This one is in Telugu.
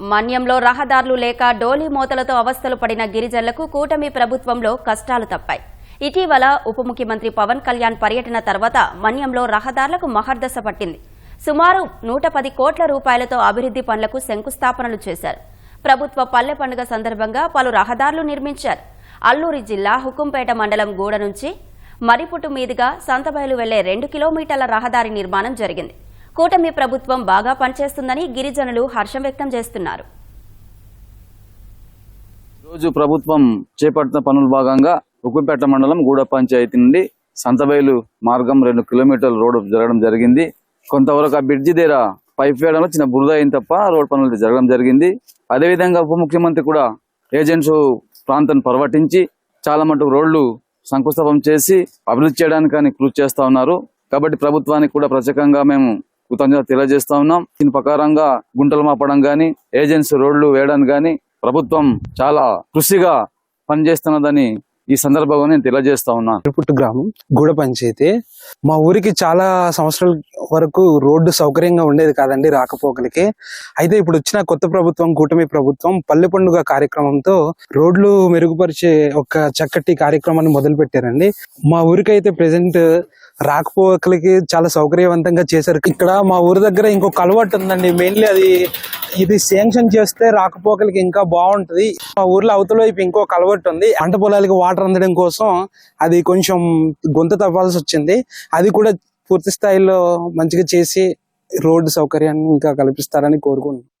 మన్యంలో రహదారులు లేక డోలీ మోతలతో అవస్థలు పడిన గిరిజనులకు కూటమి ప్రభుత్వంలో కష్టాలు తప్పాయి. ఇటీవల ఉప ముఖ్యమంత్రి పవన్ కళ్యాణ్ పర్యటన తర్వాత మన్యంలో రహదారులకు మహర్దశ పట్టింది. సుమారు నూట పది కోట్ల రూపాయలతో అభివృద్ధి పనులకు శంకుస్థాపనలు చేశారు. ప్రభుత్వ పల్లె పండుగ సందర్భంగా పలు రహదారులు నిర్మించారు. అల్లూరి జిల్లా హుకుంపేట మండలం గూడ నుంచి మరిపుట్టు మీదుగా సంతబయలు వెళ్ళే రెండు కిలోమీటర్ల రహదారి నిర్మాణం జరిగింది. కూటమి ప్రభుత్వం బాగా పనిచేస్తుందని గిరిజనులు హర్షం వ్యక్తం చేస్తున్నారు. రోజు ప్రభుత్వం చేపట్టిన పనుల భాగంగా ఉక్కుపేట మండలం గూడ పంచాయతీ నుండి సంతబైలు మార్గం రెండు కిలోమీటర్ల రోడ్డు జరగడం జరిగింది. కొంతవరకు ఆ బ్రిడ్జి దగ్గర పైప్ వేయడంలో చిన్న బురద అయిన తప్ప రోడ్ పనులు జరగడం జరిగింది. అదేవిధంగా ఉప ముఖ్యమంత్రి కూడా ఏజెంట్స్ ప్రాంతాన్ని పర్వటించి చాలా మటుకు రోడ్లు శంకుస్థాపన చేసి అభివృద్ధి చేయడానికి కానీ కృషి చేస్తూ ఉన్నారు. కాబట్టి ప్రభుత్వానికి కూడా ప్రత్యేకంగా మేము కృతజ్ఞత తెలియజేస్తా ఉన్నాం. దీని ప్రకారంగా గుంటలు మాపడం గాని ఏజెన్సీ రోడ్లు వేయడం గాని ప్రభుత్వం చాలా కృషిగా పనిచేస్తున్నదని ఈ సందర్భంగా నేను తెలియజేస్తా ఉన్నాను తిరుపుట్టు గ్రామం గూడ పంచాయతీ. మా ఊరికి చాలా సంవత్సరాల వరకు రోడ్డు సౌకర్యంగా ఉండేది కాదండి రాకపోకలకి. అయితే ఇప్పుడు వచ్చిన కొత్త ప్రభుత్వం కూటమి ప్రభుత్వం పల్లె పండుగ కార్యక్రమంతో రోడ్లు మెరుగుపరిచే ఒక చక్కటి కార్యక్రమాన్ని మొదలు పెట్టారండి మా ఊరికి అయితే ప్రెసెంట్ రాకపోకలకి చాలా సౌకర్యవంతంగా చేశారు. ఇక్కడ మా ఊరి దగ్గర ఇంకొక అలవాటు ఉందండి. మెయిన్లీ అది ఇది శాంక్షన్ చేస్తే రాకపోకలకి ఇంకా బాగుంటది. మా ఊర్లో అవతల వైపు ఇంకో కలవట్టు ఉంది. పంట పొలాలకి వాటర్ అందడం కోసం అది కొంచెం గొంత తవ్వాల్సి వచ్చింది. అది కూడా పూర్తి స్థాయిలో మంచిగా చేసి రోడ్డు సౌకర్యాన్ని ఇంకా కల్పిస్తారని కోరుకుంటున్నాను